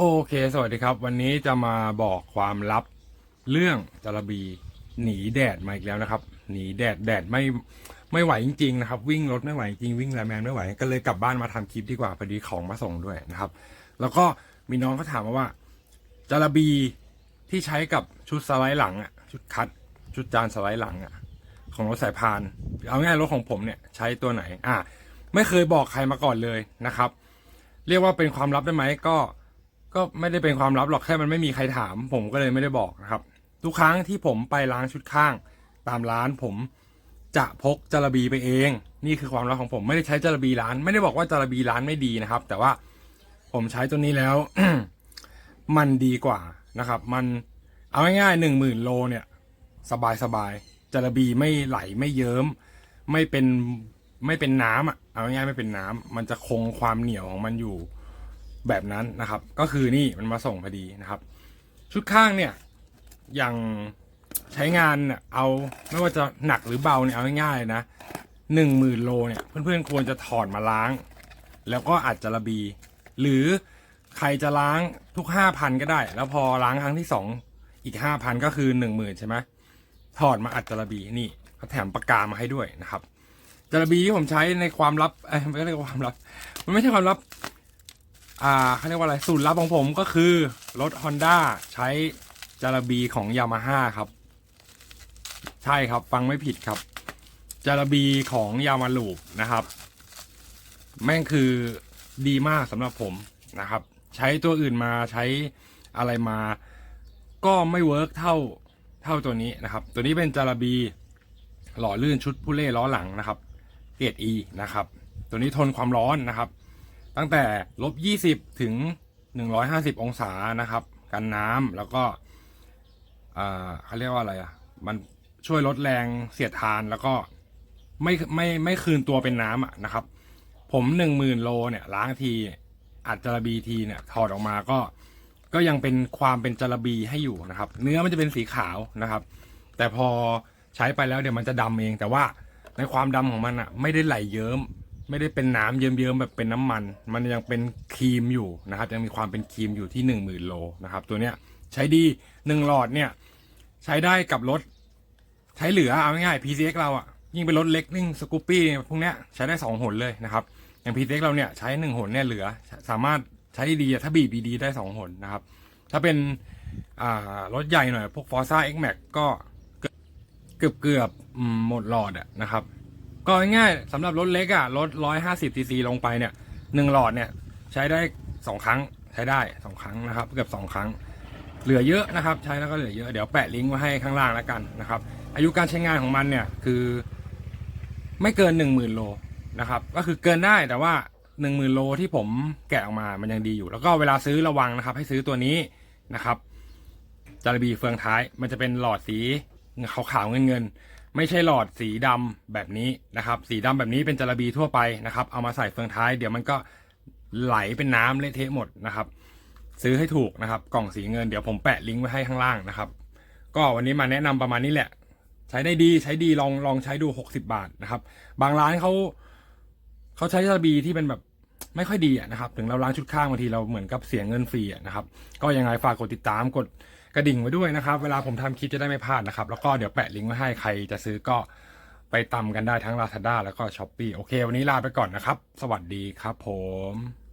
โอเค สวัสดีครับ วันนี้จะมาบอกความลับเรื่องจระบีหนีแดดมาอีกแล้วนะครับ หนีแดดแดดไม่ไม่ไหวจริงๆนะครับ วิ่งรถไม่ไหวจริงวิ่งแรแมนไม่ไหว ก็เลยกลับบ้านมาทำคลิปดีกว่าพอดีของมาส่งด้วยนะครับ แล้วก็มีน้องเขาถามมาว่าจระบีที่ใช้กับชุดสไลด์หลังอะชุดคัดชุดจานสไลด์หลังอะของรถสายพาน เอาง่ายรถของผมเนี่ยใช้ตัวไหนอะไม่เคยบอกใครมาก่อนเลยนะครับ เรียกว่าเป็นความลับได้ไหมก็ ก็ไม่ได้เป็นความลับหรอกแค่มันไม่มีใครถาม ผมก็เลยไม่ได้บอกนะครับ ทุกครั้งที่ผมไปล้างชุดข้าง ตามร้านผมจะพกจระบีไปเอง นี่คือความลับของผมไม่ได้ใช้จระบีร้าน ไม่ได้บอกว่าจระบีร้านไม่ดีนะครับ แต่ว่าผมใช้ตัวนี้แล้ว มันดีกว่านะครับ มันเอาง่ายๆหนึ่งหมื่นโลเนี่ย สบายสบายจระบีไม่ไหลไม่เยิ้ม ไม่เป็นไม่เป็นน้ำอะเอาง่ายๆไม่เป็นน้ำมันจะคงความเหนียวของมันอยู่ แบบนั้นนะครับ ก็คือนี่มันมาส่งพอดีนะครับ ชุดข้างเนี่ยอย่างใช้งานเนี่ยเอาไม่ว่าจะหนักหรือเบาเนี่ยเอาง่ายๆนะหนึ่งหมื่นโลเนี่ยเพื่อนๆควรจะถอดมาล้าง แล้วก็อัดจระบี หรือใครจะล้างทุกห้าพันก็ได้ แล้วพอล้างครั้งที่สองอีกห้าพันก็คือหนึ่งหมื่นใช่ไหมถอดมาอัดจระบีนี่เขาแถมปากกามาให้ด้วยนะครับจระบีที่ผมใช้ในความลับเอ้ยไม่เรียกว่ความลับ มันไม่ใช่ความลับ อ่าเขาเรียกว่าอะไรสูตรลับของผมก็คือ รถ Honda ใช้จารบีของยามาฮ่าครับ ใช่ครับฟังไม่ผิดครับจารบีของยามาลูปนะครับ แม่งคือดีมากสำหรับผมนะครับ ใช้ตัวอื่นมาใช้อะไรมา ก็ไม่เวิร์กเท่าเท่าตัวนี้นะครับ ตัวนี้เป็นจารบี หล่อลื่นชุดผู้เล่ล้อหลังนะครับ เกรด E นะครับ ตัวนี้ทนความร้อนนะครับ ตั้งแต่ลบ20ถึง150องศานะครับ กันน้ำแล้วก็อ่าเขาเรียกว่าอะไรอะ มันช่วยลดแรงเสียดทานแล้วก็ไม่ไม่ไม่คืนตัวเป็นน้ำอะนะครับ ผมหนึ่งหมื่นโลเนี่ยล้างทีอัดจระบีทีเนี่ยถอดออกมาก็ก็ยังเป็นความเป็นจระบีให้อยู่นะครับ เนื้อมันจะเป็นสีขาวนะครับ แต่พอใช้ไปแล้วเดี๋ยวมันจะดำเอง แต่ว่าในความดำของมันอะ ไม่ได้ไหลเยิ้ม ไม่ได้เป็นน้ำเยิ้มๆแบบเป็นน้ำมัน มันยังเป็นครีมอยู่นะครับ ยังมีความเป็นครีมอยู่ที่หนึ่งหมื่นโลนะครับ ตัวเนี้ยใช้ดีหนึ่งหลอดเนี่ยใช้ได้กับรถ ใช้เหลือเอาง่ายๆ PCX เราอะยิ่งเป็นรถเล็กนิ่งสกูปปี้พวกเนี้ยใช้ได้สองหนเลยนะครับ อย่าง PCX เราเนี่ยใช้หนึ่งหนเนี่ยเหลือ สามารถใช้ดีๆถ้าบีบดีๆได้สองหนนะครับ ถ้าเป็นรถใหญ่หน่อย พวก Forza X Max ก็เกือบเกือบหมดหลอดอะนะครับ ก็ง่ายๆสำหรับรถเล็กอะรถร้อยห้าสิบซีซีลงไปเนี่ยหนึ่งหลอดเนี่ยใช้ได้สองครั้งใช้ได้สองครั้งนะครับเกือบสองครั้ง เหลือเยอะนะครับ ใช้แล้วก็เหลือเยอะเดี๋ยวแปะลิงก์ไว้ให้ข้างล่างแล้วกันนะครับอายุการใช้งานของมันเนี่ยคือไม่เกินหนึ่งหมื่นโลนะครับก็คือเกินได้แต่ว่าหนึ่งหมื่นโลที่ผมแกะออกมามันยังดีอยู่ แล้วก็เวลาซื้อระวังนะครับ ให้ซื้อตัวนี้นะครับจารบีเฟืองท้ายมันจะเป็นหลอดสีขาวๆเงินๆ ไม่ใช่หลอดสีดำแบบนี้นะครับ สีดำแบบนี้เป็นจาระบีทั่วไปนะครับ เอามาใส่เฟืองท้าย เดี๋ยวมันก็ไหลเป็นน้ำเละเทะหมดนะครับ ซื้อให้ถูกนะครับ กล่องสีเงินเดี๋ยวผมแปะลิงก์ไว้ให้ข้างล่างนะครับ ก็วันนี้มาแนะนำประมาณนี้แหละ ใช้ได้ดีใช้ดีลองลองใช้ดู 60 บาทนะครับ บางร้านเขาเขาใช้จาระบีที่เป็นแบบไม่ค่อยดีอะนะครับ ถึงเราล้างชุดข้างบางทีเราเหมือนกับเสียเงินฟรีอะนะครับ ก็ยังไงฝากกดติดตามกด กระดิ่งไว้ด้วยนะครับ เวลาผมทำคลิปจะได้ไม่พลาดนะครับ แล้วก็เดี๋ยวแปะลิงก์ไว้ให้ใครจะซื้อก็ไปตำกันได้ทั้ง Lazada แล้วก็ s h อ p e e โอเค วันนี้ลาไปก่อนนะครับ สวัสดีครับผม